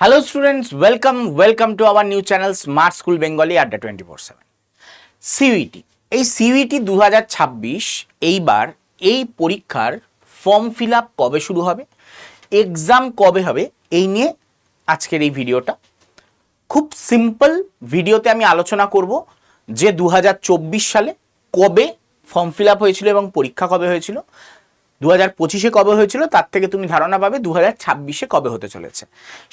Hello students welcome welcome to our new channel smart school Bengali আড্ডা twenty four seven CET এই CET দু হাজার ছাব্বিশ, এইবার এই পরীক্ষার ফর্ম ফিল আপ কবে শুরু হবে? এক্সাম কবে হবে? এই নিয়ে আজকের এই ভিডিওটা। খুব সিম্পল ভিডিওতে আমি আলোচনা করব যে দু হাজার চব্বিশ সালে কবে ফর্ম ফিল আপ হয়েছিল এবং পরীক্ষা কবে হয়েছিল। দু হাজার পঁচিশে কবে হয়েছিল? তার থেকে তুমি ধারণা পাবে দু হাজার ছাব্বিশে কবে হতে চলেছে।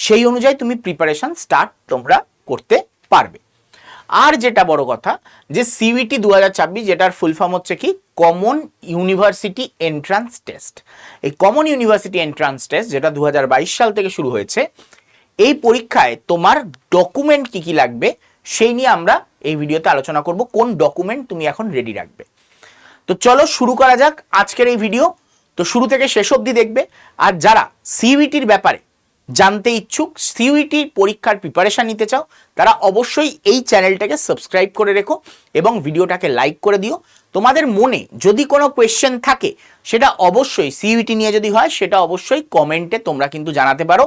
সেই অনুযায়ী তুমি প্রিপারেশন স্টার্ট তোমরা করতে পারবে। আর যেটা বড় কথা, যে সিইটি দু হাজার ছাব্বিশ, যেটার ফুল ফর্ম হচ্ছে কি? কমন ইউনিভার্সিটি এন্ট্রান্স টেস্ট এই কমন ইউনিভার্সিটি এন্ট্রান্স টেস্ট যেটা দু হাজার বাইশ সাল থেকে শুরু হয়েছে, এই পরীক্ষায় তোমার ডকুমেন্ট কি কি লাগবে, সেই নিয়ে আমরা এই ভিডিওতে আলোচনা করব, কোন ডকুমেন্ট তুমি এখন রেডি রাখবে। তো চলো শুরু করা যাক আজকের এই ভিডিও তো শুরু থেকে শেষ অবধি দেখবে। আর যারা সিইউটির ব্যাপারে জানতে ইচ্ছুক সিইউটির পরীক্ষার প্রিপারেশান নিতে চাও, তারা অবশ্যই এই চ্যানেলটাকে সাবস্ক্রাইব করে রেখো এবং ভিডিওটাকে লাইক করে দিও। তোমাদের মনে যদি কোনো কোয়েশ্চেন থাকে, সেটা অবশ্যই সিইউটি নিয়ে যদি হয়, সেটা অবশ্যই কমেন্টে তোমরা কিন্তু জানাতে পারো।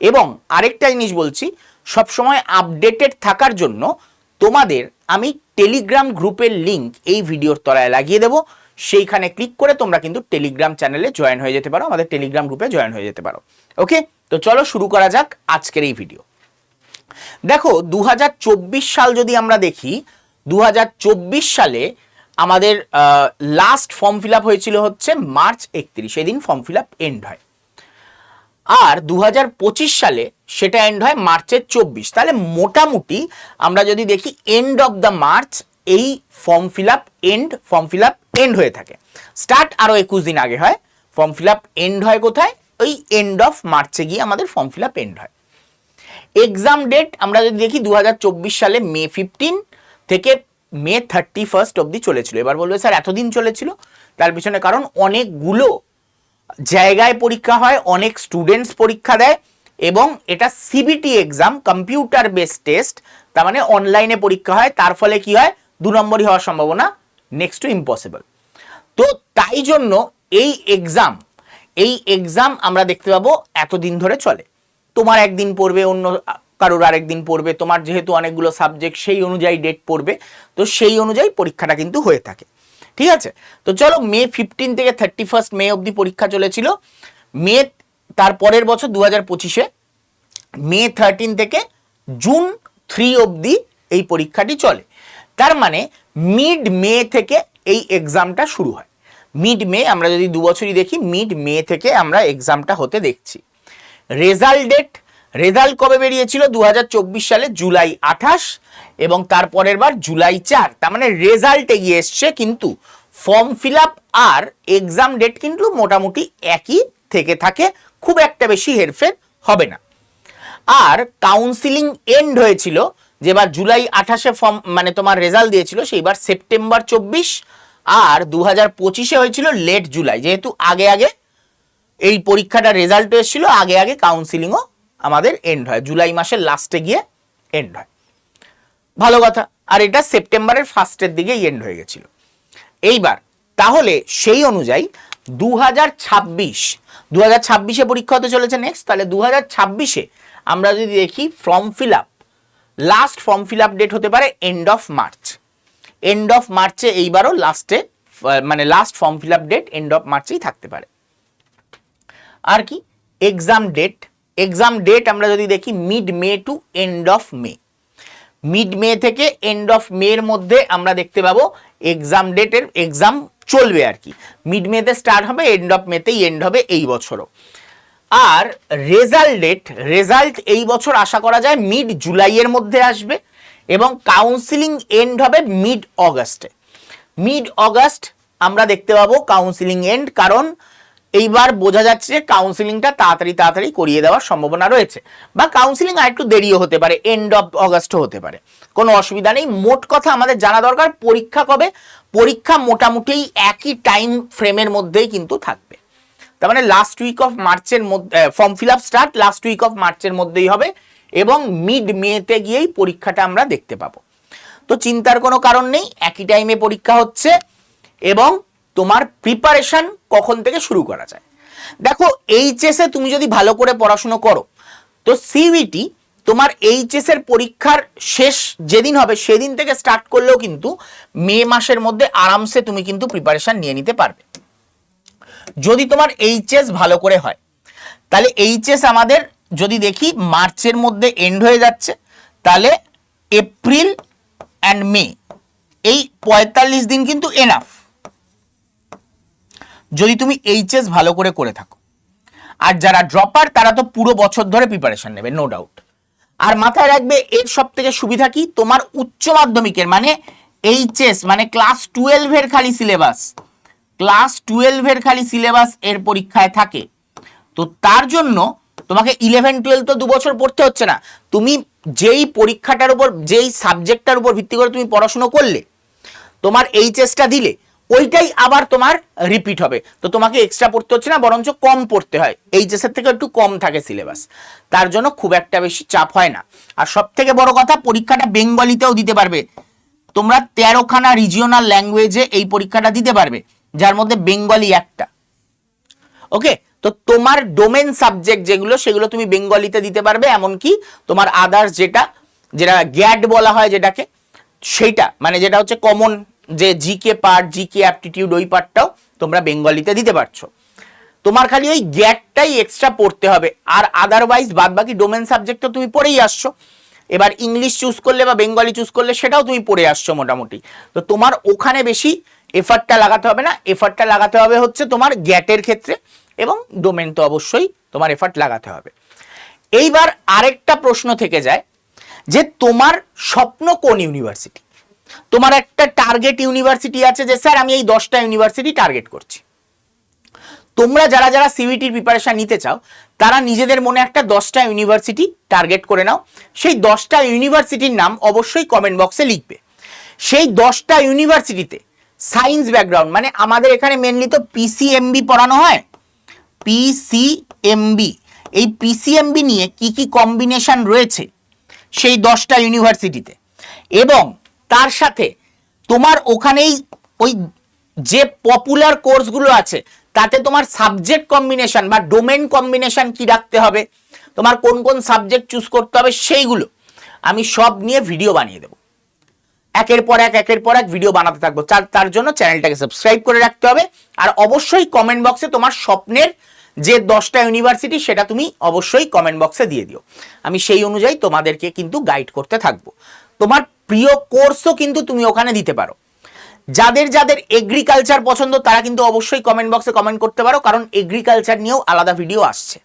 এবং আরেকটা জিনিস বলছি, সবসময় আপডেটেড থাকার জন্য তোমাদের আমি টেলিগ্রাম গ্রুপের লিংক এই ভিডিওর তলায় লাগিয়ে দেবো। সেইখানে ক্লিক করে তোমরা কিন্তু টেলিগ্রাম চ্যানেলে জয়েন হয়ে যেতে পারো, আমাদের টেলিগ্রাম গ্রুপে জয়েন হয়ে যেতে পারো। ওকে? তো চলো শুরু করা যাক আজকের এই ভিডিও দেখো দু হাজার চব্বিশ সাল যদি আমরা দেখি দু হাজার চব্বিশ সালে আমাদের লাস্ট ফর্ম ফিল হয়েছিল হচ্ছে মার্চ একত্রিশ সেদিন ফর্ম ফিল এন্ড হয়। আর দু হাজার পঁচিশ সালে সেটা এন্ড হয় মার্চের চব্বিশ। তাহলে মোটামুটি আমরা যদি দেখি এন্ড অফ দ্য মার্চ এই form fill up end form fill up end হয়ে থাকে। স্টার্ট আরও একুশ দিন আগে হয়। ফর্ম ফিল আপ এন্ড হয় কোথায়? ওই এন্ড অফ মার্চে গিয়ে আমাদের ফর্ম ফিল আপ এন্ড হয়। এক্সাম ডেট আমরা যদি দেখি দু হাজার চব্বিশ সালে মে ফিফটিন থেকে মে থার্টি ফার্স্ট অবধি চলেছিল। এবার বলবে, স্যার, এতদিন চলেছিল? তার পিছনে কারণ অনেকগুলো জায়গায় পরীক্ষা হয়, অনেক স্টুডেন্টস পরীক্ষা দেয় এবং এটা CBT exam computer based test তার মানে অনলাইনে পরীক্ষা হয়। তার ফলে কি হয়? দু নম্বরই হওয়ার সম্ভাবনা নেক্সট টু ইম্পসিবল তো তাই জন্য এই এক্সাম এই এক্সাম আমরা দেখতে পাবো এতদিন ধরে চলে। তোমার একদিন পড়বে, অন্য কারোর আরেকদিন পড়বে, তোমার যেহেতু অনেকগুলো সাবজেক্ট সেই অনুযায়ী ডেট পড়বে, তো সেই অনুযায়ী পরীক্ষাটা কিন্তু হয়ে থাকে। ঠিক আছে? তো চলো মে ফিফটিন থেকে থার্টি ফার্স্ট মে অবধি পরীক্ষা চলেছিল। মে তার পরের বছর দু হাজার পঁচিশে, মে থার্টিন থেকে জুন থ্রি অবধি এই পরীক্ষাটি চলে। তার মানে মিড মে থেকে এই এক্সামটা শুরু হয়। মিড মে আমরা যদি দু বছরই দেখি মিড মে থেকে আমরা এক্সামটা হতে দেখছি। রেজাল্ট ডেট রেজাল্ট কবে বেরিয়েছিল? দু হাজার চব্বিশ সালে জুলাই আঠাশ এবং তারপরের বার জুলাই চার। তার মানে রেজাল্ট এগিয়ে এসছে কিন্তু ফর্ম ফিল আর এক্সাম ডেট কিন্তু মোটামুটি একই থেকে থাকে, খুব একটা বেশি হেরফের হবে না। আর কাউন্সিলিং এন্ড হয়েছিল যেবার জুলাই আঠাশে ফর্ম মানে তোমার রেজাল্ট দিয়েছিল, সেইবার সেপ্টেম্বর চব্বিশ আর দু হাজার পঁচিশে হয়েছিল লেট জুলাই। যেহেতু আগে আগে এই পরীক্ষাটা রেজাল্ট এসেছিল, আগে আগে কাউন্সিলিংও আমাদের এন্ড হয়। জুলাই মাসের লাস্টে গিয়ে এন্ড হয়। ভালো কথা, আর এটা সেপ্টেম্বরের ফার্স্টের দিকে এন্ড হয়ে গেছিল। এইবার, তাহলে সেই অনুযায়ী দু হাজার ছাব্বিশ দু হাজার ছাব্বিশে পরীক্ষা হতে চলেছে নেক্সট তাহলে দু হাজার ছাব্বিশে আমরা যদি দেখি form fill up last form fill up date হতে পারে end of March end of মার্চে এইবারও লাস্টে মানে last form fill up date end of মার্চেই থাকতে পারে। আর কি? এক্সাম ডেট এক্সাম ডেট আমরা যদি দেখি mid May to end of May mid May থেকে এন্ড অফ মের মধ্যে আমরা দেখতে পাবো এক্সাম ডেটের এক্সাম চলবে আর কি। মিড মেতে স্টার্ট হবে এন্ড অফ মেতেই এন্ড হবে এই বছরও। আর রেজাল্ট ডেট রেজাল্ট এই বছর আশা করা যায় মিড জুলাইয়ের মধ্যে আসবে এবং কাউন্সিলিং এন্ড হবে মিড অগাস্টে মিড অগাস্ট আমরা দেখতে পাবো কাউন্সিলিং এন্ড কারণ এইবার বোঝা যাচ্ছে যে কাউন্সিলিংটা তাড়াতাড়ি তাড়াতাড়ি করিয়ে দেওয়ার সম্ভাবনা রয়েছে। বা কাউন্সিলিং আর একটু দেরিও হতে পারে এন্ড অফ অগাস্টও হতে পারে। কোনো অসুবিধা নেই, মোট কথা আমাদের জানা দরকার পরীক্ষা কবে? পরীক্ষা মোটামুটি একই টাইম ফ্রেমের মধ্যেই কিন্তু থাকবে। তার মানে লাস্ট উইক অফ মার্চের মধ্যে form fill up start last week of মার্চের মধ্যেই হবে এবং মিড মেতে গিয়েই পরীক্ষাটা আমরা দেখতে পাবো। তো চিন্তার কোনো কারণ নেই, একই টাইমে পরীক্ষা হচ্ছে এবং তোমার প্রিপারেশন কখন থেকে শুরু করা যায়। দেখো এইচএসে তুমি যদি ভালো করে পড়াশুনো করো, তো সিবিটি তোমার এইচএস এর পরীক্ষার শেষ যেদিন হবে, সেদিন থেকে স্টার্ট করলেও কিন্তু মে মাসের মধ্যে আরামসে তুমি কিন্তু প্রিপারেশন নিয়ে নিতে পারবে। যদি তোমার এইচএস ভালো করে হয়। তাহলে এইচএস আমাদের যদি দেখি মার্চের মধ্যে এন্ড হয়ে যাচ্ছে, তাহলে এপ্রিল অ্যান্ড মে, এই পঁয়তাল্লিশ দিন কিন্তু এনাফ যদি তুমি এইচএস ভালো করে করে থাকো। আর যারা ড্রপার তারা তো পুরো বছর ধরে প্রিপারেশন নেবে নো ডাউট আর মাথায় রাখবে, এর সব থেকে সুবিধা কি? তোমার উচ্চ মাধ্যমিকের মানে এইচএস মানে ক্লাস টুয়েলভের খালি সিলেবাস ক্লাস টুয়েলভের খালি সিলেবাস এর পরীক্ষায় থাকে। তো তার জন্য তোমাকে ইলেভেন টুয়েলভ তো দু বছর পড়তে হচ্ছে না। তুমি যেই পরীক্ষাটার উপর, যেই সাবজেক্টটার উপর ভিত্তি করে তুমি পড়াশুনো করলে, তোমার এইচএসটা দিলে, ওইটাই আবার তোমার রিপিট হবে। তো তোমাকে এক্সট্রা পড়তে হচ্ছে না, বরঞ্চ কম পড়তে হয়। এইচএস এর থেকে একটু কম থাকে সিলেবাস তার জন্য খুব একটা বেশি চাপ হয় না। আর সব থেকে বড় কথা, পরীক্ষাটা বেঙ্গলিতেও দিতে পারবে। তোমরা তেরোখানা রিজিওনাল ল্যাঙ্গুয়েজে এই পরীক্ষাটা দিতে পারবে। যার মধ্যে বেঙ্গলি একটা। ওকে তো তোমার ডোমেন সাবজেক্ট যেগুলো, সেগুলো তুমি বেঙ্গলিতে দিতে পারবে, এমনকি তোমার আদার্স যেটা যেটা গ্যাট বলা হয় যেটাকে, সেইটা মানে যেটা হচ্ছে কমন যে জিকে পার্ট জিকে অ্যাপটিটিউড ওই পার্টটাও তোমরা বেঙ্গলিতে দিতে পারছ। তোমার খালি ওই গ্যাটটাই এক্সট্রা পড়তে হবে, আর আদারওয়াইজ বাদ বাকি ডোমেন সাবজেক্ট তুমি পড়েই আসছো। এবার ইংলিশ চুজ করলে বা বেঙ্গলি চুজ করলে সেটাও তুমি পড়ে আসছো মোটামুটি। তো তোমার ওখানে বেশি এফার্টটা লাগাতে হবে না। এফার্টটা লাগাতে হবে হচ্ছে তোমার গ্যাটের ক্ষেত্রে এবং ডোমেন তো অবশ্যই তোমার এফার্ট লাগাতে হবে। এইবার আরেকটা প্রশ্ন থেকে যায় যে তোমার স্বপ্ন কোন ইউনিভার্সিটি তোমার একটা টার্গেট ইউনিভার্সিটি আছে যে, স্যার, আমি এই দশটা ইউনিভার্সিটি টার্গেট করছি। তোমরা যারা যারা সিভিটির প্রিপারেশন নিতে চাও, তারা নিজেদের মনে একটা দশটা ইউনিভার্সিটি টার্গেট করে নাও। সেই দশটা ইউনিভার্সিটির নাম অবশ্যই কমেন্ট বক্সে লিখবে। সেই দশটা ইউনিভার্সিটিতে সায়েন্স ব্যাকগ্রাউন্ড মানে আমাদের এখানে মেনলি তো পিসিএমবি পড়ানো হয়। পিসিএমবি এই পিসিএমবি নিয়ে কি কি কম্বিনেশন রয়েছে সেই দশটা ইউনিভার্সিটিতে এবং তার সাথে তোমার ওখানেই ওই যে পপুলার কোর্সগুলো আছে, তাতে তোমার সাবজেক্ট কম্বিনেশন বা ডোমেন কম্বিনেশন কি রাখতে হবে, তোমার কোন কোন সাবজেক্ট চুজ করতে হবে সেইগুলো আমি সব নিয়ে ভিডিও বানিয়ে দেবো। একের পর এক, একের পর এক ভিডিও বানাতে থাকব। তার জন্য চ্যানেলটাকে সাবস্ক্রাইব করে রাখতে হবে। আর অবশ্যই কমেন্ট বক্সে তোমার স্বপ্নের যে দশটা ইউনিভার্সিটি সেটা তুমি অবশ্যই কমেন্ট বক্সে দিয়ে দিও। আমি সেই অনুযায়ী তোমাদেরকে কিন্তু গাইড করতে থাকব। তোমার প্রিয় কোর্সও কিন্তু তুমি ওখানে দিতে পারো। যাদের যাদের এগ্রিকালচার পছন্দ, তারা কিন্তু অবশ্যই কমেন্ট বক্সে কমেন্ট করতে পারো, কারণ এগ্রিকালচার নিয়েও আলাদা ভিডিও আসছে।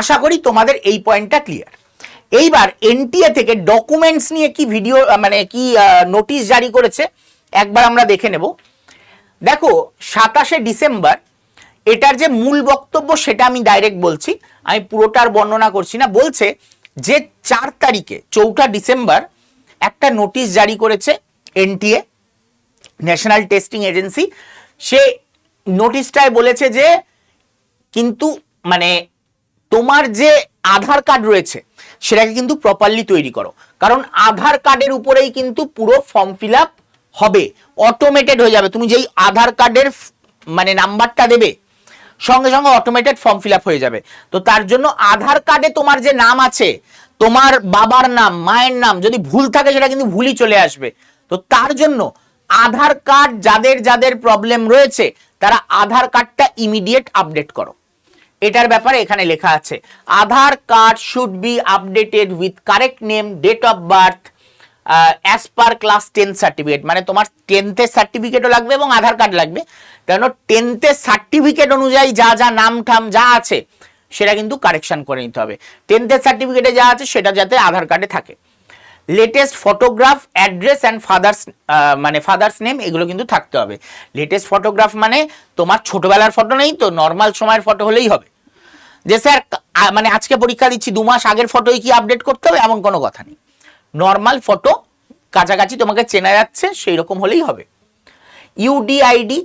আশা করি তোমাদের এই পয়েন্টটা ক্লিয়ার এইবার এনটিএ থেকে ডকুমেন্টস নিয়ে কি ভিডিও মানে কি নোটিশ জারি করেছে, একবার আমরা দেখে নেব। দেখো, সাতাশে ডিসেম্বর, এটার যে মূল বক্তব্য সেটা আমি ডাইরেক্ট বলছি, আমি পুরোটার বর্ণনা করছি না। বলছে যে চার তারিখে, চৌঠা ডিসেম্বর, একটা নোটিশ জারি করেছে এনটিএ ন্যাশনাল টেস্টিং এজেন্সি সে নোটিশটায় বলেছে যে, কিন্তু মানে তোমার যে আধার কার্ড রয়েছে সেটাকে কিন্তু প্রপারলি তৈরি করো। কারণ আধার কার্ডের উপরেই কিন্তু পুরো ফর্ম ফিল হবে অটোমেটেড হয়ে যাবে। তুমি যেই আধার কার্ডের মানে নাম্বারটা দেবে, সঙ্গে সঙ্গে অটোমেটেড ফর্ম ফিল হয়ে যাবে। তো তার জন্য আধার কার্ডে তোমার যে নাম আছে, তোমার বাবার নাম, মায়ের নাম, যদি ভুল থাকে সেটা কিন্তু ভুলই চলে আসবে। তো তার জন্য আধার কার্ড যাদের যাদের প্রবলেম রয়েছে, তারা আধার কার্ডটা ইমিডিয়েট আপডেট করো। এটার ব্যাপারে এখানে লেখা আছে, Aadhaar card should be updated with correct name date of birth as per class ten certificate মানে তোমার টেন্থের সার্টিফিকেটও লাগবে এবং আধার কার্ড লাগবে। কেন টেন্থের সার্টিফিকেট অনুযায়ী যা যা নাম ঠাম যা আছে, সেটা কিন্তু কারেকশন করে নিতে হবে। টেন্থের সার্টিফিকেটে যা আছে, সেটা যাতে আধার কার্ডে থাকে। Latest photograph address and father's মানে ফাদার্স নেম এগুলো কিন্তু থাকতে হবে। লেটেস্ট ফটোগ্রাফ মানে তোমার ছোটবেলার ফটো নেই তো নর্মাল সময়ের ফটো হলেই হবে। যে স্যার মানে আজকে পরীক্ষা দিচ্ছি, দু মাস আগের ফটোই কি আপডেট করতে হবে? এমন কোনো কথা নেই। নর্মাল ফটো কাছাকাছি তোমাকে চেনা যাচ্ছে সেই রকম হলেই হবে। UDID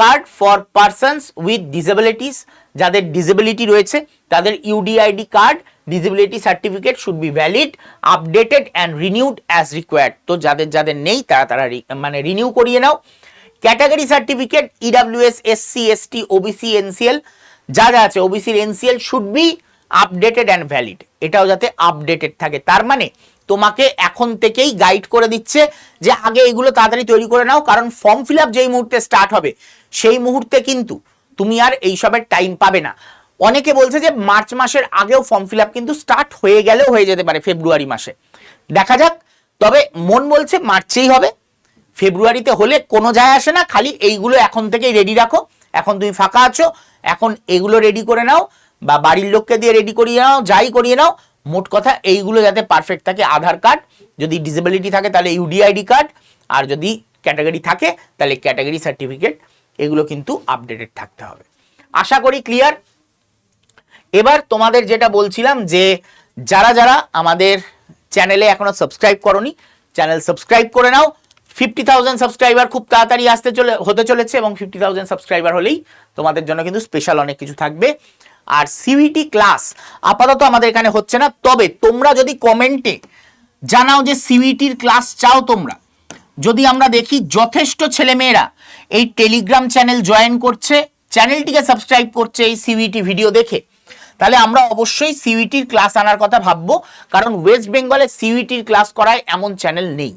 card for persons with disabilities যাদের ডিসেবিলিটি রয়েছে, তাদের UDID card disability certificate should be valid updated and renewed as required তো যাদের যাদের নেই, তারা তারা মানে রিনিউ করিয়ে নাও। Category certificate EWS SC ST OBC NCL যা যা আছে ওবিসির NCL should be updated and valid এটাও যাতে আপডেটেড থাকে। তার মানে তোমাকে এখন থেকেই গাইড করে দিচ্ছে যে আগে এগুলো তাড়াতাড়ি তৈরি করে নাও, কারণ ফর্ম ফিল আপ যেই মুহূর্তে স্টার্ট হবে, সেই মুহূর্তে কিন্তু তুমি আর এইসবের টাইম পাবে না। অনেকে বলছে যে মার্চ মাসের আগেও ফর্ম ফিল কিন্তু স্টার্ট হয়ে গেলেও হয়ে যেতে পারে ফেব্রুয়ারি মাসে। দেখা যাক, তবে মন বলছে মার্চেই হবে। ফেব্রুয়ারিতে হলে কোনো যায় আসে না, খালি এইগুলো এখন থেকেই রেডি রাখো। এখন তুমি ফাঁকা আছো, এখন এগুলো রেডি করে নাও বা বাড়ির লোককে দিয়ে রেডি করিয়ে নাও, যাই করিয়ে নাও। মোট কথা এইগুলো যাতে পারফেক্ট থাকে আধার কার্ড যদি ডিসেবিলিটি থাকে তাহলে ইউডিআইডি কার্ড আর যদি ক্যাটাগরি থাকে তাহলে ক্যাটাগরি সার্টিফিকেট এগুলো কিন্তু আপডেটেড থাকতে হবে। আশা করি ক্লিয়ার এবার তোমাদের যেটা বলছিলাম যে যারা যারা আমাদের চ্যানেলে এখনও সাবস্ক্রাইব করনি চ্যানেল সাবস্ক্রাইব করে নাও। ফিফটি থাউজেন্ড সাবস্ক্রাইবার খুব তাড়াতাড়ি আসতে চলে, হতে চলেছে এবং ফিফটি থাউজেন্ড সাবস্ক্রাইবার হলেই তোমাদের জন্য কিন্তু স্পেশাল অনেক কিছু থাকবে। আর সিভিটি ক্লাস আপাতত আমাদের এখানে হচ্ছে না। তবে তোমরা যদি কমেন্টে জানাও যে সিভিটির ক্লাস চাও তোমরা, যদি আমরা দেখি যথেষ্ট ছেলেমেয়েরা এই টেলিগ্রাম চ্যানেল জয়েন করছে চ্যানেলটিকে সাবস্ক্রাইব করছে এই সিভিটি ভিডিও দেখে তাহলে আমরা অবশ্যই সিইটির ক্লাস আনার কথা ভাববো, কারণ ওয়েস্ট বেঙ্গলে সিইটির ক্লাস করায় এমন চ্যানেল নেই।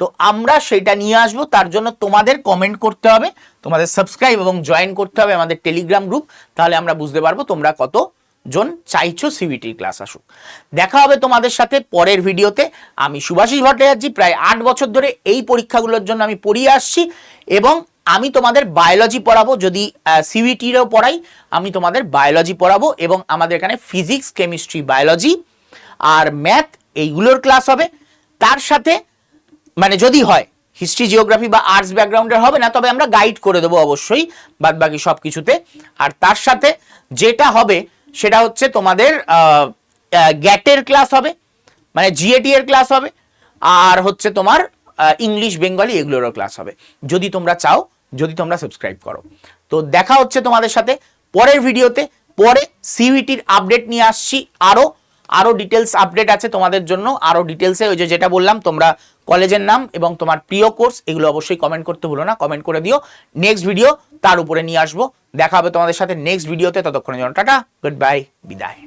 তো আমরা সেটা নিয়ে আসব, তার জন্য তোমাদের কমেন্ট করতে হবে, তোমাদের সাবস্ক্রাইব এবং জয়েন করতে হবে আমাদের টেলিগ্রাম গ্রুপ তাহলে আমরা বুঝতে পারব তোমরা কত জন চাইছো সিভিটির ক্লাস আসুক। দেখা হবে তোমাদের সাথে পরের ভিডিওতে। আমি সুভাষিস ভট্টাচার্য, প্রায় আট বছর ধরে এই পরীক্ষাগুলোর জন্য আমি পড়িয়ে আসছি এবং আমি তোমাদের বায়োলজি পড়াবো, যদি সিভিটিরও পড়াই, আমি তোমাদের বায়োলজি পড়াবো এবং আমাদের এখানে ফিজিক্স কেমিস্ট্রি বায়োলজি আর ম্যাথ এইগুলোর ক্লাস হবে। তার সাথে মানে যদি হয় হিস্ট্রি জিওগ্রাফি বা আর্টস ব্যাকগ্রাউন্ডের হবে না, তবে আমরা গাইড করে দেবো অবশ্যই, বাদ বাকি সব কিছুতে আর তার সাথে যেটা হবে, সেটা হচ্ছে তোমাদের গ্যাটের ক্লাস হবে মানে জিএটি এর ক্লাস হবে, আর হচ্ছে তোমার ইংলিশ বেঙ্গলি এগুলোরও ক্লাস হবে। যদি তোমরা চাও যদি তোমরা সাবস্ক্রাইব করো। তো দেখা হচ্ছে তোমাদের সাথে পরের ভিডিওতে। পরে সিভিটির আপডেট নিয়ে আসছি আরও আরও ডিটেলস আপডেট আছে তোমাদের জন্য। আরও ডিটেলসে ওই যে যেটা বললাম, তোমরা কলেজের নাম এবং তোমার প্রিয় কোর্স এগুলো অবশ্যই কমেন্ট করতে ভুলো না। কমেন্ট করে দিও। নেক্সট ভিডিও তার উপরে নিয়ে আসব। দেখা হবে তোমাদের সাথে নেক্সট ভিডিওতে ততক্ষণের জন্য টাটা গুড বাই বিদায়।